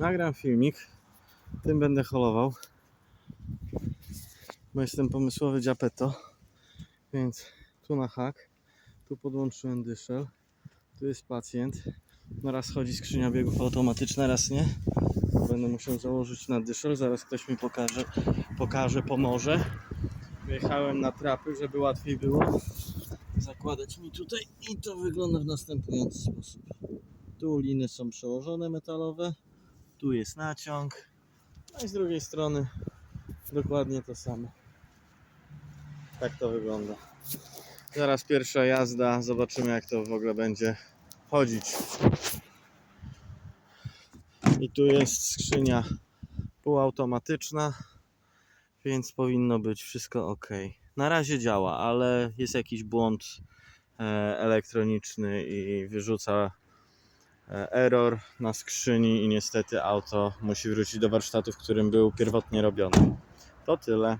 nagram filmik, tym będę holował, bo jestem pomysłowy dziapeto, więc tu na hak, tu podłączyłem dyszel, tu jest pacjent, no raz chodzi skrzynia biegów automatyczna, raz nie, będę musiał założyć na dyszel, zaraz ktoś mi pokaże, pokaże, pomoże. Wjechałem na trapy, żeby łatwiej było zakładać mi tutaj. I to wygląda w następujący sposób. Tu liny są przełożone metalowe, tu jest naciąg, a i z drugiej strony dokładnie to samo. Tak to wygląda. Zaraz pierwsza jazda, zobaczymy jak to w ogóle będzie chodzić. I tu jest skrzynia półautomatyczna, więc powinno być wszystko ok. Na razie działa, ale jest jakiś błąd e, elektroniczny i wyrzuca error na skrzyni i niestety auto musi wrócić do warsztatu, w którym był pierwotnie robiony. To tyle.